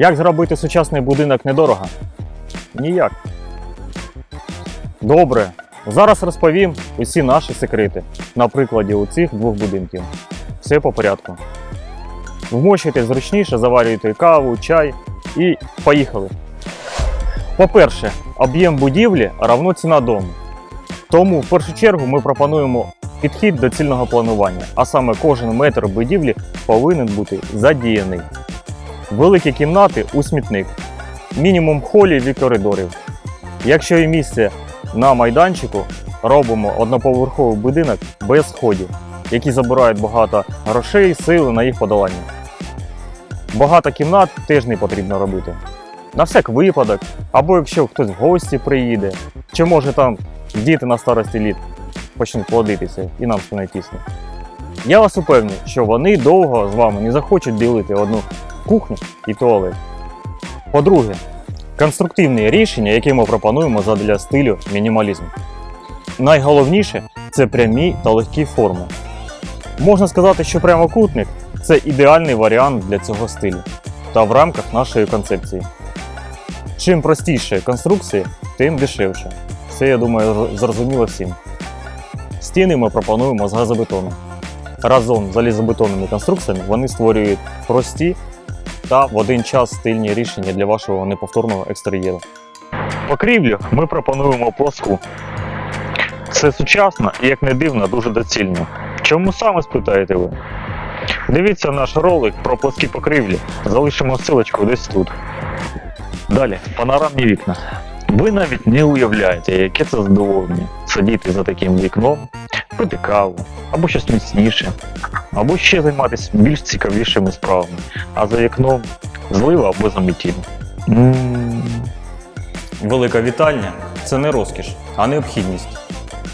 Як зробити сучасний будинок недорого? Ніяк. Добре. Зараз розповім усі наші секрети на прикладі у цих двох будинків. Все по порядку. Вмощуйте зручніше, заварюйте каву, чай і поїхали. По-перше, об'єм будівлі равно ціна дому. Тому в першу чергу ми пропонуємо підхід до цільного планування, а саме кожен метр будівлі повинен бути задіяний. Великі кімнати у смітник, мінімум холів і коридорів. Якщо є місце на майданчику, робимо одноповерховий будинок без сходів, які забирають багато грошей, сили на їх подолання. Багато кімнат теж не потрібно робити. На всяк випадок, або якщо хтось в гості приїде, чи може там діти на старості літ почнуть плодитися і нам стане тісно. Я вас упевню, що вони довго з вами не захочуть ділити одну кухню і туалет. По-друге, конструктивні рішення, які ми пропонуємо задля стилю мінімалізму. Найголовніше це прямі та легкі форми. Можна сказати, що прямокутник це ідеальний варіант для цього стилю та в рамках нашої концепції. Чим простіше конструкції, тим дешевше. Це, я думаю, зрозуміло всім. Стіни ми пропонуємо з газобетону. Разом з залізобетонними конструкціями вони створюють прості та в один час стильні рішення для вашого неповторного екстер'єру. Покрівлю ми пропонуємо плоску. Це сучасно і, як не дивно, дуже доцільно. Чому саме спитаєте ви? Дивіться наш ролик про плоскі покрівлі. Залишимо ссылочку десь тут. Далі, панорамні вікна. Ви навіть не уявляєте, яке це задоволення сидіти за таким вікном, пити каву, або щось міцніше, або ще займатися більш цікавішими справами, а за вікном злива або заметіль. Велика вітальня це не розкіш, а необхідність.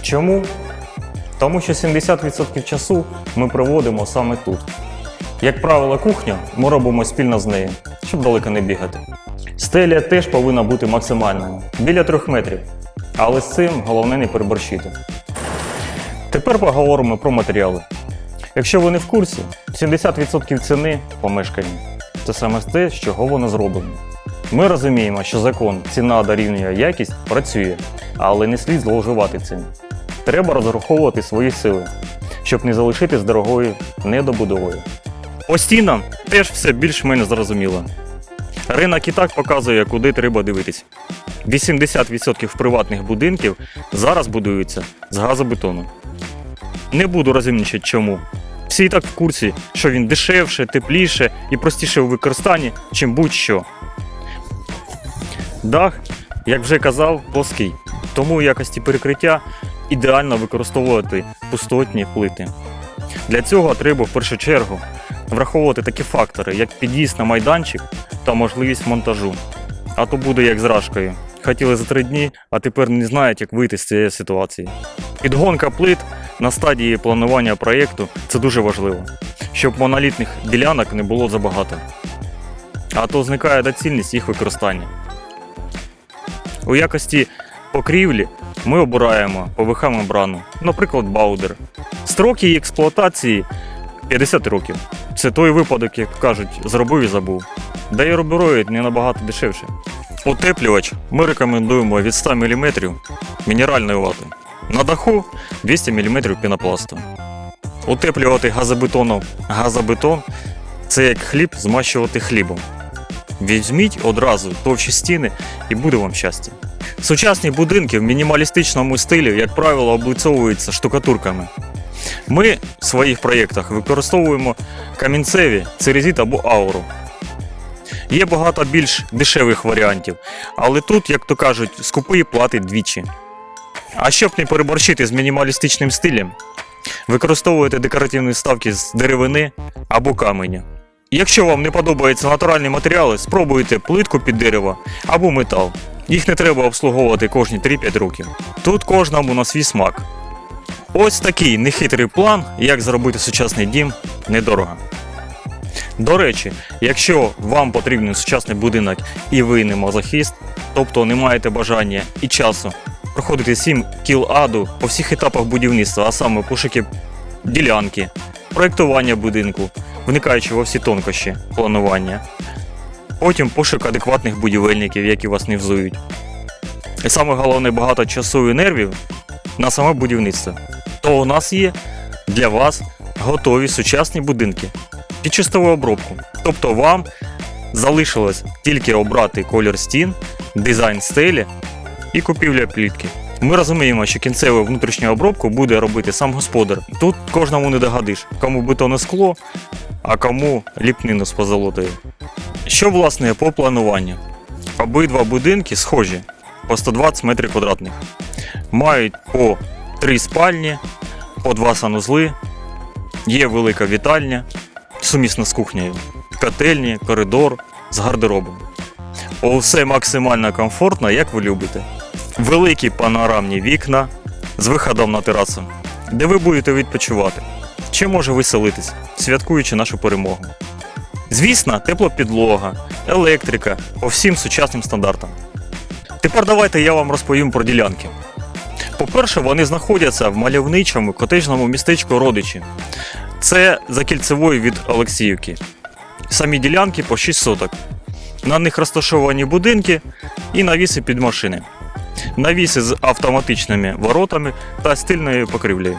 Чому? Тому що 70% часу ми проводимо саме тут. Як правило, кухню ми робимо спільно з нею, щоб далеко не бігати. Стеля теж повинна бути максимальною біля 3 метрів. Але з цим головне не переборщити. Тепер поговоримо про матеріали. Якщо ви не в курсі, 70% ціни помешкання це саме те, з чого воно зроблено. Ми розуміємо, що закон ціна дорівнює якість працює, але не слід зловживати цим. Треба розраховувати свої сили, щоб не залишитись дорогою недобудовою. По стінам теж все більш-менш зрозуміло. Ринок і так показує, куди треба дивитись. 80% приватних будинків зараз будуються з газобетону. Не буду розумнічати чому. Всі і так в курсі, що він дешевше, тепліше і простіше у використанні, чим будь-що. Дах, як вже казав, плоский, тому в якості перекриття ідеально використовувати пустотні плити. Для цього треба в першу чергу враховувати такі фактори, як під'їзд на майданчик та можливість монтажу. А то буде як з рашкою. Хотіли за три дні, а тепер не знають, як вийти з цієї ситуації. Підгонка плит на стадії планування проєкту це дуже важливо, щоб монолітних ділянок не було забагато. А то зникає доцільність їх використання. У якості покрівлі ми обираємо ПВХ мембрану, наприклад, Баудер. Строки її експлуатації 50 років. Це той випадок, як кажуть, зробив і забув. Да і рубероїд не набагато дешевше. Утеплювач ми рекомендуємо від 100 мм мінеральної вати. На даху 200 мм пінопласту. Утеплювати газобетоном газобетон це як хліб змащувати хлібом. Візьміть одразу товщі стіни і буде вам щастя. Сучасні будинки в мінімалістичному стилі, як правило, облицьовуються штукатурками. Ми в своїх проєктах використовуємо камінцеві, церезіт або ауру. Є багато більш дешевих варіантів, але тут, як то кажуть, скупий платить двічі. А щоб не переборщити з мінімалістичним стилем, використовуйте декоративні вставки з деревини або каменя. Якщо вам не подобаються натуральні матеріали, спробуйте плитку під дерево або метал. Їх не треба обслуговувати кожні 3-5 років. Тут кожному на свій смак. Ось такий нехитрий план, як зробити сучасний дім недорого. До речі, якщо вам потрібен сучасний будинок і ви не мазохіст, тобто не маєте бажання і часу проходити 7 кіл аду по всіх етапах будівництва, а саме пошуки ділянки, проєктування будинку, вникаючи во всі тонкощі планування, Потім пошук адекватних будівельників, які вас не взують. І саме головне багато часу і нервів на саме будівництво. То у нас є для вас готові сучасні будинки під чистову обробку. Тобто вам залишилось тільки обрати колір стін, дизайн стелі і купівля плітки. Ми розуміємо, що кінцеву внутрішню обробку буде робити сам господар. Тут кожному не догадиш, кому бетонне скло, а кому ліпнину з позолотою. Що власне по плануванню? Обидва будинки схожі по 120 метрів квадратних. Мають по 3 спальні, по 2 санузли, є велика вітальня, сумісна з кухнею, котельні, коридор з гардеробом. Усе максимально комфортно, як ви любите. Великі панорамні вікна з виходом на терасу, де ви будете відпочивати, чи може веселитись, святкуючи нашу перемогу. Звісно, тепла підлога, електрика по всім сучасним стандартам. Тепер давайте я вам розповім про ділянки. По-перше, вони знаходяться в мальовничому котежному містечку Родичі. Це за кільцевою від Олексіївки. Самі ділянки по 6 соток. На них розташовані будинки і навіси під машини. Навіси з автоматичними воротами та стильною покрівлею.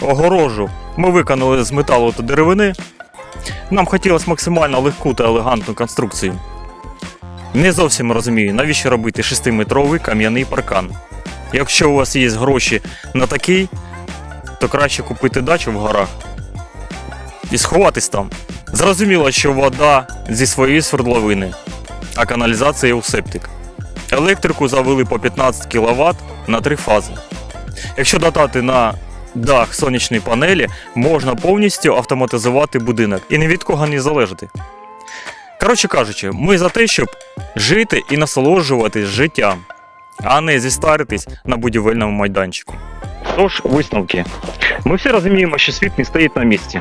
Огорожу ми виконали з металу та деревини. Нам хотілося максимально легку та елегантну конструкцію. Не зовсім розумію, навіщо робити 6-метровий кам'яний паркан. Якщо у вас є гроші на такий, то краще купити дачу в горах і сховатись там. Зрозуміло, що вода зі своєї свердловини, а каналізація у септик. Електрику завели по 15 кВт на три фази. Якщо додати на дах сонячної панелі, можна повністю автоматизувати будинок і ні від кого не залежати. Коротше кажучи, ми за те, щоб жити і насолоджуватись життям, а не зістаритись на будівельному майданчику. Тож, висновки. Ми всі розуміємо, що світ не стоїть на місці.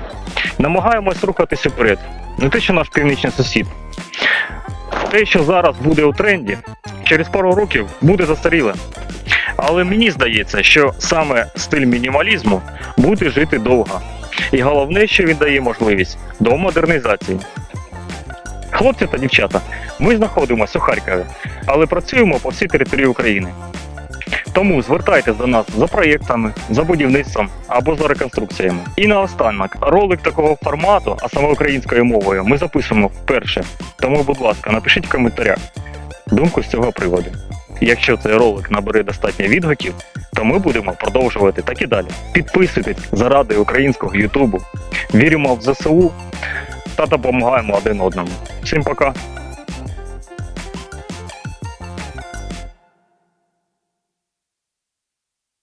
Намагаємось рухатись уперед. Не те, що наш північний сусід. Те, що зараз буде у тренді, через пару років буде застаріле. Але мені здається, що саме стиль мінімалізму буде жити довго. І головне, що він дає можливість до модернізації. Хлопці та дівчата, ми знаходимося у Харкові, але працюємо по всій території України. Тому звертайтесь до нас за проєктами, за будівництвом або за реконструкціями. І наостанок, ролик такого формату, а саме українською мовою, ми записуємо вперше. Тому, будь ласка, напишіть в коментарях думку з цього приводу. Якщо цей ролик набере достатньо відгуків, то ми будемо продовжувати так і далі. Підписуйтесь заради українського Ютубу. Віримо в ЗСУ та допомагаємо один одному. Всім пока!